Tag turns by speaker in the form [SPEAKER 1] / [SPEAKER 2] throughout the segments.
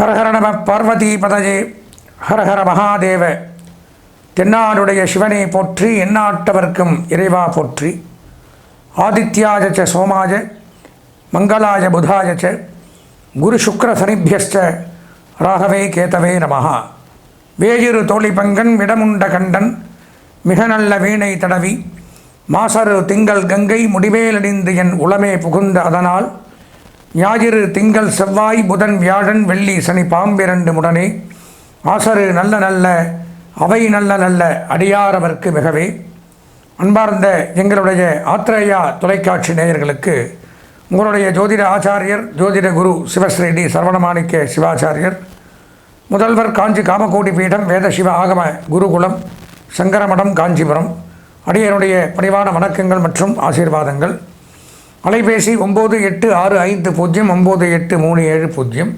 [SPEAKER 1] ஹரஹர நம பார்வதி பதஜே. ஹரஹர மகாதேவ. தென்னாடுடைய சிவனை போற்றி எந்நாட்டவர்க்கும் இறைவா போற்றி. ஆதித்யாஜ ச சோமாஜ. மங்களாய புதாய ச. குரு சுக்கர சனிபியஸ்ச. ராகவே கேதவே நமஹா. வேயிரு தோழி பங்கன் விடமுண்ட கண்டன். மிக நல்ல வீணை தடவி. மாசரு திங்கள் கங்கை முடிவேலடிந்து என் உளமே புகுந்த அதனால். ஞாயிறு திங்கள் செவ்வாய் புதன் வியாழன் வெள்ளி சனி பாம்பிரண்டு முடனே. ஆசரு நல்ல நல்ல அவை நல்ல நல்ல அடியாரவர்க்கு மிகவே. அன்பார்ந்த எங்களுடைய ஆத்திரேயா தொலைக்காட்சி நேயர்களுக்கு உங்களுடைய ஜோதிட ஆச்சாரியர் ஜோதிட குரு சிவஸ்ரீடி சரவணமாணிக்க சிவாச்சாரியர் முதல்வர் காஞ்சி காமகோடி பீடம் வேத சிவ ஆகம குருகுலம் சங்கரமடம் காஞ்சிபுரம் அடியனுடைய பணிவான வணக்கங்கள் மற்றும் ஆசீர்வாதங்கள். அலைபேசி ஒம்பது எட்டு ஆறு ஐந்து பூஜ்ஜியம் ஒம்பது எட்டு மூணு ஏழு பூஜ்ஜியம்.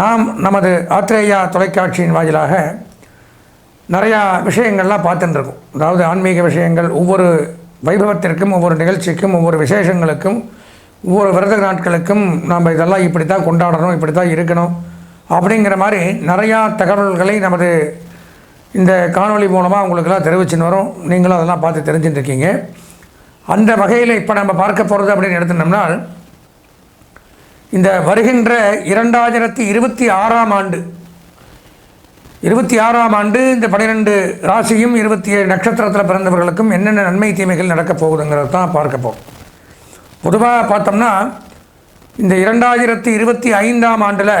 [SPEAKER 1] நாம் நமது ஆத்திரேயா தொலைக்காட்சியின் வாயிலாக நிறையா விஷயங்கள்லாம் பார்த்துட்டுருக்கோம். அதாவது ஆன்மீக விஷயங்கள் ஒவ்வொரு வைபவத்திற்கும் ஒவ்வொரு நிகழ்ச்சிக்கும் ஒவ்வொரு விசேஷங்களுக்கும் ஒவ்வொரு விரத நாட்களுக்கும் நாம் இதெல்லாம் இப்படி தான் கொண்டாடணும் இப்படி தான் இருக்கணும் அப்படிங்கிற மாதிரி நிறையா தகவல்களை நமது இந்த காணொளி மூலமாக உங்களுக்கெல்லாம் தெரிவிச்சுன்னு வரும். நீங்களும் அதெல்லாம் பார்த்து தெரிஞ்சுட்டுருக்கீங்க. அந்த வகையில் இப்போ நம்ம பார்க்க போகிறது அப்படின்னு எடுத்துட்டோம்னா இந்த வருகின்ற இரண்டாயிரத்தி இருபத்தி ஆறாம் ஆண்டு இருபத்தி ஆறாம் ஆண்டு இந்த பன்னிரெண்டு ராசியும் இருபத்தி ஏழு நட்சத்திரத்தில் பிறந்தவர்களுக்கும் என்னென்ன நன்மை தீமைகள் நடக்கப் போகுதுங்கிறது தான் பார்க்க போகிறோம் பொதுவாக பார்த்தோம்னா இந்த இரண்டாயிரத்தி இருபத்தி ஐந்தாம் ஆண்டில்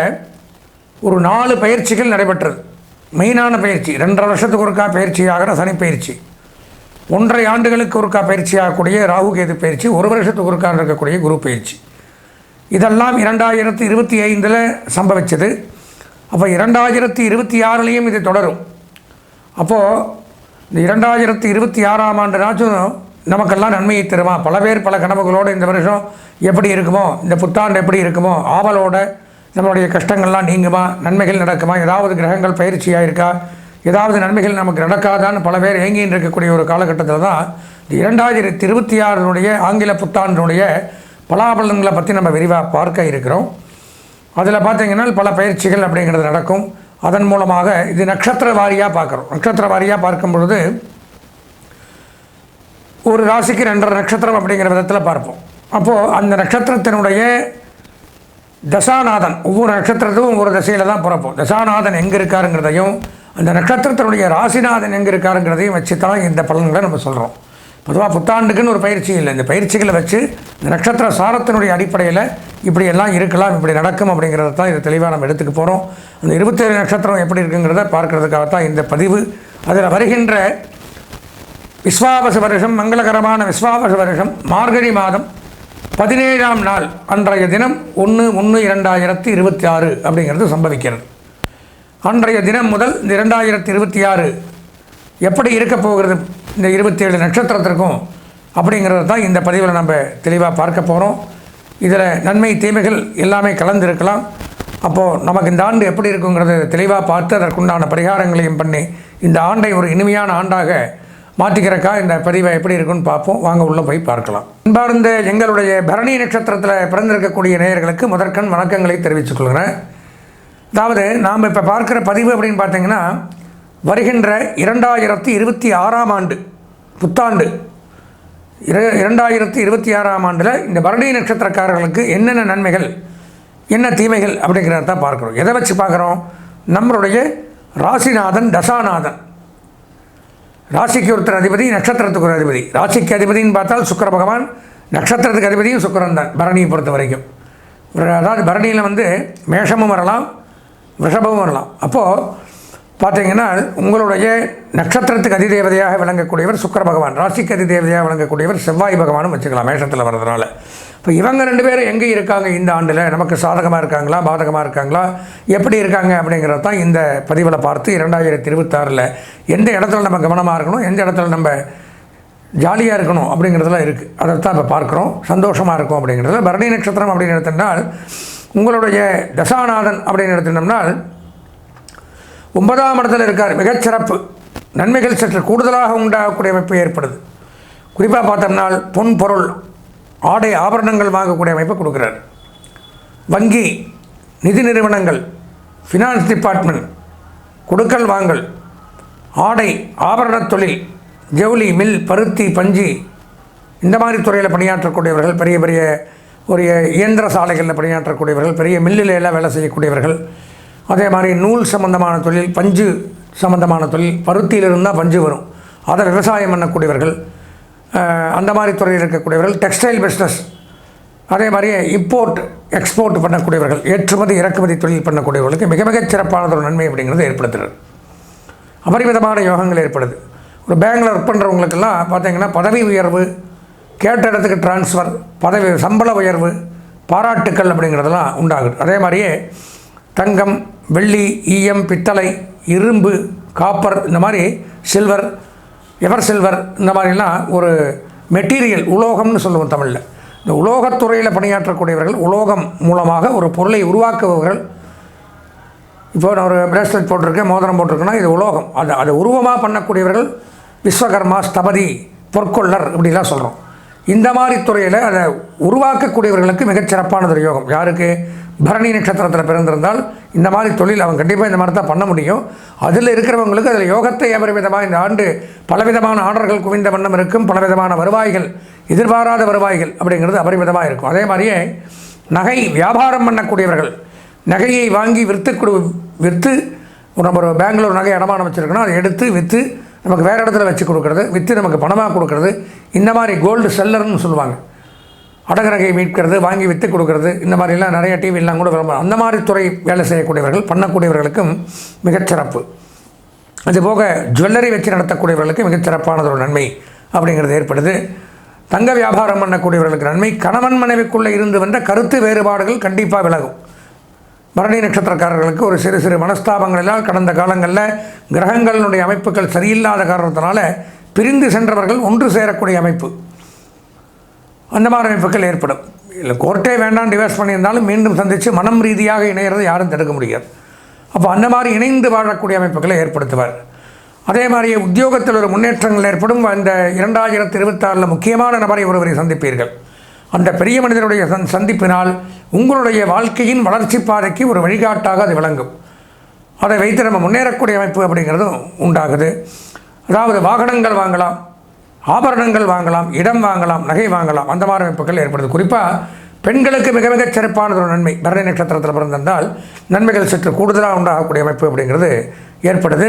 [SPEAKER 1] ஒரு நாலு பயிற்சிகள் நடைபெற்றது. மெயினான பயிற்சி ரெண்டரை வருஷத்துக்கு ஒருக்கா பயிற்சி ஆகிற சனி பயிற்சி ஒன்றரை ஆண்டுகளுக்கு ஒருக்கா பயிற்சி ஆகக்கூடிய ராகு கேது பயிற்சி ஒரு வருஷத்துக்கு ஒருக்கா இருக்கக்கூடிய குரு பயிற்சி. இதெல்லாம் இரண்டாயிரத்தி இருபத்தி ஐந்தில் சம்பவிச்சது. அப்போ இரண்டாயிரத்தி இருபத்தி ஆறுலேயும் இது தொடரும். அப்போது இந்த இரண்டாயிரத்தி இருபத்தி ஆறாம் ஆண்டுனாச்சும் நமக்கெல்லாம் நன்மையை தருமா? பல பேர் பல கனவுகளோடு இந்த வருஷம் எப்படி இருக்குமோ இந்த புத்தாண்டு எப்படி இருக்குமோ ஆவலோட நம்மளுடைய கஷ்டங்கள்லாம் நீங்குமா நன்மைகள் நடக்குமா ஏதாவது கிரகங்கள் பயிற்சியாக இருக்கா ஏதாவது நன்மைகள் நமக்கு நடக்காதான்னு பல பேர் ஏங்கின்னு இருக்கக்கூடிய ஒரு காலகட்டத்தில் தான் இரண்டாயிரத்தி இருபத்தி ஆறினுடைய ஆங்கில புத்தாண்டினுடைய பலாபலன்களை பற்றி நம்ம விரிவாக பார்க்க இருக்கிறோம். அதில் பார்த்தீங்கன்னா பல பயிற்சிகள் அப்படிங்கிறது நடக்கும். அதன் மூலமாக இது நட்சத்திர வாரியாக பார்க்குறோம். நட்சத்திர வாரியாக பார்க்கும் பொழுது ஒரு ராசிக்கு ரெண்டரை நட்சத்திரம் அப்படிங்கிற விதத்தில் பார்ப்போம். அப்போது அந்த நட்சத்திரத்தினுடைய தசாநாதன் ஒவ்வொரு நட்சத்திரத்துக்கும் ஒவ்வொரு தசையில் தான் பிறப்போம். தசாநாதன் எங்கே இருக்காருங்கிறதையும் அந்த நட்சத்திரத்தினுடைய ராசிநாதன் எங்கே இருக்காருங்கிறதையும் வச்சு தான் இந்த பலன்களை நம்ம சொல்கிறோம் பொதுவாக புத்தாண்டுக்குன்னு ஒரு பயிற்சி இல்லை. இந்த பயிற்சிகளை வச்சு இந்த நட்சத்திர சாரத்தினுடைய அடிப்படையில் இப்படியெல்லாம் இருக்கலாம் இப்படி நடக்கும் அப்படிங்கிறத தான் இதை தெளிவாக நம்ம எடுத்துக்க போகிறோம் அந்த இருபத்தேழு நட்சத்திரம் எப்படி இருக்குங்கிறத பார்க்கறதுக்காகத்தான் இந்த பதிவு. அதில் வருகின்ற விஸ்வாவச வருஷம் மங்களகரமான விஸ்வாவச வருஷம் மார்கழி மாதம் பதினேழாம் நாள் அன்றைய தினம் ஒன்று ஒன்று இரண்டாயிரத்தி இருபத்தி ஆறு அப்படிங்கிறது சம்பவிக்கிறது. அன்றைய தினம் முதல் இந்த இரண்டாயிரத்தி இருபத்தி ஆறு எப்படி இருக்க போகிறது? இந்த இருபத்தேழு நட்சத்திரத்திற்கும் அப்படிங்கிறது தான் இந்த பதிவில் நம்ம தெளிவாக பார்க்க போகிறோம் இதில் நன்மை தீமைகள் எல்லாமே கலந்துருக்கலாம். அப்போது நமக்கு இந்த ஆண்டு எப்படி இருக்குங்கிறத தெளிவாக பார்த்து அதற்குண்டான பரிகாரங்களையும் பண்ணி இந்த ஆண்டை ஒரு இனிமையான ஆண்டாக மாற்றிக்கிறக்கா இந்த பதிவை எப்படி இருக்குன்னு பார்ப்போம். வாங்க உள்ளே போய் பார்க்கலாம். அன்பார்ந்த எங்களுடைய பரணி நட்சத்திரத்தில் பிறந்திருக்கக்கூடிய நேயர்களுக்கு முதற்கண் வணக்கங்களை தெரிவித்துக் கொள்கிறேன். அதாவது நாம் இப்போ பார்க்குற பதிவு அப்படின்னு பார்த்தீங்கன்னா வருகின்ற இரண்டாயிரத்தி இருபத்தி ஆறாம் ஆண்டு புத்தாண்டு. இர இரண்டாயிரத்தி இருபத்தி ஆறாம் ஆண்டில் இந்த பரணி நட்சத்திரக்காரர்களுக்கு என்னென்ன நன்மைகள் என்ன தீமைகள் அப்படிங்கிறத தான் பார்க்குறோம். எதை வச்சு பார்க்குறோம்? நம்மளுடைய ராசிநாதன் தசாநாதன். ராசிக்கு ஒருத்தர் அதிபதி நட்சத்திரத்துக்கு ஒரு அதிபதி. ராசிக்கு அதிபதின்னு பார்த்தால் சுக்கர பகவான் நட்சத்திரத்துக்கு அதிபதியும் சுக்கரன் தான் பரணியை பொறுத்த வரைக்கும் அதாவது பரணியில் வந்து மேஷமும் வரலாம் ரிஷபமும் வரலாம். அப்போது பார்த்தீங்கன்னா உங்களுடைய நட்சத்திரத்துக்கு அதிதேவதையாக விளங்கக்கூடியவர் சுக்கர பகவான் ராசிக்கு அதிதேவதையாக விளங்கக்கூடியவர் செவ்வாய் பகவானும் வச்சுக்கலாம் மேஷத்தில் வர்றதுனால. இப்போ இவங்க ரெண்டு பேரும் எங்கே இருக்காங்க இந்த ஆண்டில்? நமக்கு சாதகமாக இருக்காங்களா பாதகமாக இருக்காங்களா? எப்படி இருக்காங்க அப்படிங்கிறது தான் இந்த பதிவில் பார்த்து இரண்டாயிரத்தி இருபத்தாறில் எந்த இடத்துல நம்ம கவனமாக இருக்கணும் எந்த இடத்துல நம்ம ஜாலியாக இருக்கணும் அப்படிங்கிறதுலாம் இருக்குது அதை தான் இப்போ பார்க்குறோம். சந்தோஷமாக இருக்கும் அப்படிங்கிறது பரணி நட்சத்திரம் அப்படின்னு எடுத்தோம்னால் உங்களுடைய தசாநாதன் அப்படின்னு எடுத்துட்டோம்னால் ஒன்பதாம் இடத்துல இருக்கார். மிகச்சிறப்பு நன்மைகள் சற்று கூடுதலாக உண்டாகக்கூடிய அமைப்பு ஏற்படுது. குறிப்பாக பார்த்தோம்னால் பொன் பொருள் ஆடை ஆபரணங்கள் வாங்கக்கூடிய அமைப்பை கொடுக்குறார். வங்கி நிதி நிறுவனங்கள் ஃபினான்ஸ் டிபார்ட்மெண்ட் கொடுக்கல் வாங்கல் ஆடை ஆபரணத் தொழில் ஜவுளி மில் பருத்தி பஞ்சு இந்த மாதிரி துறையில் பணியாற்றக்கூடியவர்கள் பெரிய பெரிய ஒரு இயந்திர சாலைகளில் பணியாற்றக்கூடியவர்கள் பெரிய மில்லில் வேலை செய்யக்கூடியவர்கள். அதே மாதிரி நூல் சம்பந்தமான தொழில் பஞ்சு சம்பந்தமான தொழில் பருத்தியில் தான் பஞ்சு வரும். அதை விவசாயம் பண்ணக்கூடியவர்கள் அந்த மாதிரி துறையில் இருக்கக்கூடியவர்கள் டெக்ஸ்டைல் பிஸ்னஸ் அதே மாதிரி இம்போர்ட் எக்ஸ்போர்ட் பண்ணக்கூடியவர்கள் ஏற்றுமதி இறக்குமதி தொழில் பண்ணக்கூடியவர்களுக்கு மிக மிகச் சிறப்பானதொரு ஒரு நன்மை அப்படிங்கிறது ஏற்படுத்துகிறது. அபரிமிதமான யோகங்கள் ஏற்படுது. ஒரு பேங்கில் ஒர்க் பண்ணுறவங்களுக்கெல்லாம் பார்த்தீங்கன்னா பதவி உயர்வு கேட்ட இடத்துக்கு டிரான்ஸ்ஃபர் பதவி சம்பள உயர்வு பாராட்டுக்கள் அப்படிங்கிறதெல்லாம் உண்டாகுது. அதே மாதிரியே தங்கம் வெள்ளி ஈயம் பித்தளை இரும்பு காப்பர் இந்த மாதிரி சில்வர் எவர் சில்வர் இந்த மாதிரிலாம் ஒரு மெட்டீரியல் உலோகம்னு சொல்லுவோம் தமிழில். இந்த உலோகத்துறையில் பணியாற்றக்கூடியவர்கள் உலோகம் மூலமாக ஒரு பொருளை உருவாக்குபவர்கள். இப்போ நான் ஒரு பிரேஸ்லெட் போட்டிருக்கேன் மோதிரம் போட்டிருக்கேன்னா இது உலோகம். அது அதை உருவமாக பண்ணக்கூடியவர்கள் விஸ்வகர்மா ஸ்தபதி பொற்கொள்ளர் இப்படிலாம் சொல்கிறோம் இந்த மாதிரி துறையில் அதை உருவாக்கக்கூடியவர்களுக்கு மிகச்சிறப்பானது ஒரு யோகம். யாருக்கு? பரணி நட்சத்திரத்தில் பிறந்திருந்தால் இந்த மாதிரி தொழில் அவங்க கண்டிப்பாக இந்த மாதிரி தான் பண்ண முடியும். அதில் இருக்கிறவங்களுக்கு அதில் யோகத்தை அபரிவிதமாக இந்த ஆண்டு பலவிதமான ஆர்டர்கள் குவிந்த வண்ணம் இருக்கும். பலவிதமான வருவாய்கள் எதிர்பாராத வருவாய்கள் அப்படிங்கிறது அபரிமிதமாக இருக்கும். அதே மாதிரியே நகை வியாபாரம் பண்ணக்கூடியவர்கள் நகையை வாங்கி விற்று கொடு விற்று நம்ம ஒரு பெங்களூர் நகை அடமானம் வச்சுருக்கணும் அதை எடுத்து விற்று நமக்கு வேறு இடத்துல வச்சு கொடுக்குறது விற்று நமக்கு பணமாக கொடுக்குறது இந்த மாதிரி கோல்டு செல்லர்னு சொல்லுவாங்க. அடகரகை மீட்கிறது வாங்கி விற்று கொடுக்கறது இந்த மாதிரிலாம் நிறைய டிவிலாம் கூட விளம்பரம் அந்த மாதிரி துறை வேலை செய்யக்கூடியவர்கள் பண்ணக்கூடியவர்களுக்கும் மிகச்சிறப்பு. அதுபோக ஜுவல்லரி வச்சு நடத்தக்கூடியவர்களுக்கு மிகச்சிறப்பானது ஒரு நன்மை அப்படிங்கிறது ஏற்படுது. தங்க வியாபாரம் பண்ணக்கூடியவர்களுக்கு நன்மை கணவன் மனைவிக்குள்ளே இருந்து வந்த கருத்து வேறுபாடுகள் கண்டிப்பாக விலகும். பரணி நட்சத்திரக்காரர்களுக்கு ஒரு சிறு சிறு மனஸ்தாபங்களினால் கடந்த காலங்களில் கிரகங்களினுடைய அமைப்புகள் சரியில்லாத காரணத்தினால பிரிந்து சென்றவர்கள் ஒன்று சேரக்கூடிய அமைப்பு. அந்த மாதிரி அமைப்புகள் ஏற்படும். இல்லை கோர்ட்டே வேண்டாம் டிவைஸ் பண்ணியிருந்தாலும் மீண்டும் சந்தித்து மனம் ரீதியாக இணையிறதை யாரும் தடுக்க முடியாது. அப்போ அந்த மாதிரி இணைந்து வாழக்கூடிய அமைப்புகளை ஏற்படுத்துவார். அதே மாதிரி உத்தியோகத்தில் ஒரு முன்னேற்றங்கள் ஏற்படும். அந்த இரண்டாயிரத்தி இருபத்தாறில் முக்கியமான நபரை ஒருவரை சந்திப்பீர்கள். அந்த பெரிய மனிதனுடைய சந் சந்திப்பினால் உங்களுடைய வாழ்க்கையின் வளர்ச்சி பாதைக்கு ஒரு வழிகாட்டாக அது விளங்கும். அதை வைத்து நம்ம முன்னேறக்கூடிய அமைப்பு அப்படிங்கிறதும் உண்டாகுது. அதாவது வாகனங்கள் வாங்கலாம் ஆபரணங்கள் வாங்கலாம் இடம் வாங்கலாம் நகை வாங்கலாம் அந்த மாதிரி அமைப்புகள் ஏற்படுது. குறிப்பாக பெண்களுக்கு மிக மிகச் சிறப்பானது ஒரு நன்மை பரணி நட்சத்திரத்தில் பிறந்திருந்தால் நன்மைகள் சற்று கூடுதலாக உண்டாகக்கூடிய அமைப்பு அப்படிங்கிறது ஏற்படுது.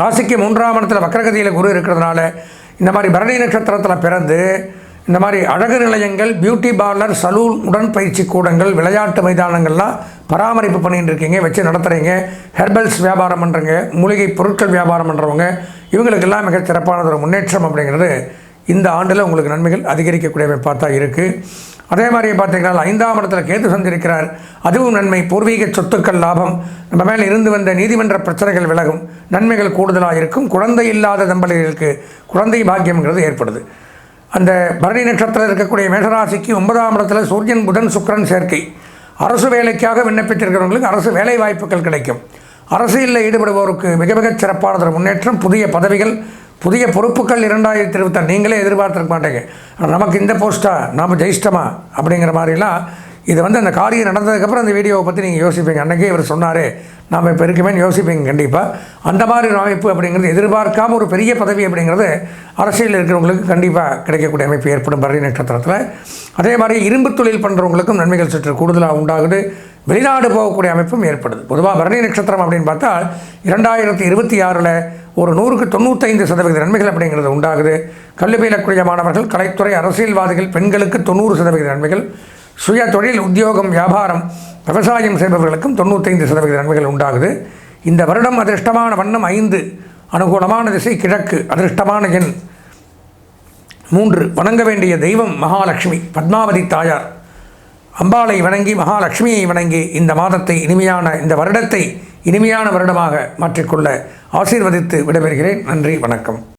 [SPEAKER 1] ராசிக்கு மூன்றாம் இடத்தில் வக்கரகதியில் குரு இருக்கிறதுனால இந்த மாதிரி பரணி நட்சத்திரத்தில் பிறந்து இந்த மாதிரி அழகு நிலையங்கள் பியூட்டி பார்லர் சலூன் உடற்பயிற்சி கூடங்கள் விளையாட்டு மைதானங்கள்லாம் பராமரிப்பு பண்ணிட்டு இருக்கீங்க வச்சு நடத்துகிறீங்க ஹெர்பல்ஸ் வியாபாரம் பண்ணுறங்க மூலிகை பொருட்கள் வியாபாரம் பண்ணுறவங்க இவங்களுக்கெல்லாம் மிக சிறப்பானது ஒரு முன்னேற்றம் அப்படிங்கிறது இந்த ஆண்டில் உங்களுக்கு நன்மைகள் அதிகரிக்கக்கூடியவை பார்த்தா இருக்குது அதே மாதிரி பார்த்தீங்கன்னா ஐந்தாம் இடத்துல கேது சந்திருக்கிறார். அதுவும் நன்மை பூர்வீக சொத்துக்கள் லாபம். நம்ம மேலே இருந்து வந்த நீதிமன்ற பிரச்சனைகள் விலகும். நன்மைகள் கூடுதலாக இருக்கும். குழந்தை இல்லாத தம்பதிகளுக்கு குழந்தை பாக்கியம்ங்கிறது ஏற்படுது. அந்த பரணி நட்சத்திரம் இருக்கக்கூடிய மேஷராசிக்கு ஒன்பதாம் இடத்துல சூரியன் புதன் சுக்கிரன் சேர்க்கை. அரசு வேலைக்காக விண்ணப்பித்திருக்கிறவங்களுக்கு அரசு வேலை வாய்ப்புகள் கிடைக்கும். அரசியலில் ஈடுபடுவோருக்கு மிக மிகச் சிறப்பானது முன்னேற்றம் புதிய பதவிகள் புதிய பொறுப்புகள் இரண்டாயிரத்தி இருபத்தாறு நீங்களே எதிர்பார்த்துருக்க மாட்டீங்க. நமக்கு இந்த போஸ்ட்டா நாம் ஜெயிச்சிட்டோமா அப்படிங்கிற மாதிரிலாம் இது வந்து அந்த காரியம் நடந்ததுக்கப்புறம் அந்த வீடியோவை பற்றி நீங்கள் யோசிப்பீங்க. அன்றைக்கே இவர் சொன்னார் நாம் இப்போ இருக்குமேன்னு யோசிப்பீங்க கண்டிப்பாக அந்த மாதிரி ஒரு அமைப்பு அப்படிங்கிறது எதிர்பார்க்காம ஒரு பெரிய பதவி அப்படிங்கிறது அரசியலில் இருக்கிறவங்களுக்கு கண்டிப்பாக கிடைக்கக்கூடிய அமைப்பு ஏற்படும் பரணி நட்சத்திரத்தில். அதே மாதிரி இரும்பு தொழில் பண்ணுறவங்களுக்கும் நன்மைகள் சற்று கூடுதலாக உண்டாகுது. வெளிநாடு போகக்கூடிய அமைப்பும் ஏற்படுது. பொதுவாக பரணி நட்சத்திரம் அப்படின்னு பார்த்தா இரண்டாயிரத்தி இருபத்தி ஆறில் ஒரு நூறுக்கு தொண்ணூத்தைந்து சதவீத நன்மைகள் அப்படிங்கிறது உண்டாகுது. கல்வி பயிலக்கூடிய மாணவர்கள் கலைத்துறை அரசியல்வாதிகள் பெண்களுக்கு தொண்ணூறு சதவீத நன்மைகள் சுய தொழில் உத்தியோகம் வியாபாரம் விவசாயம் செய்பவர்களுக்கும் தொண்ணூத்தைந்து சதவீத நன்மைகள் உண்டாகுது. இந்த வருடம் அதிர்ஷ்டமான வண்ணம் ஐந்து. அனுகூலமான திசை கிழக்கு. அதிர்ஷ்டமான எண் மூன்று. வணங்க வேண்டிய தெய்வம் மகாலட்சுமி பத்மாவதி தாயார். அம்பாளை வணங்கி மகாலட்சுமியை வணங்கி இந்த மாதத்தை இனிமையான இந்த வருடத்தை இனிமையான வருடமாக மாற்றிக்கொள்ள ஆசீர்வதித்து விடைபெறுகிறேன். நன்றி வணக்கம்.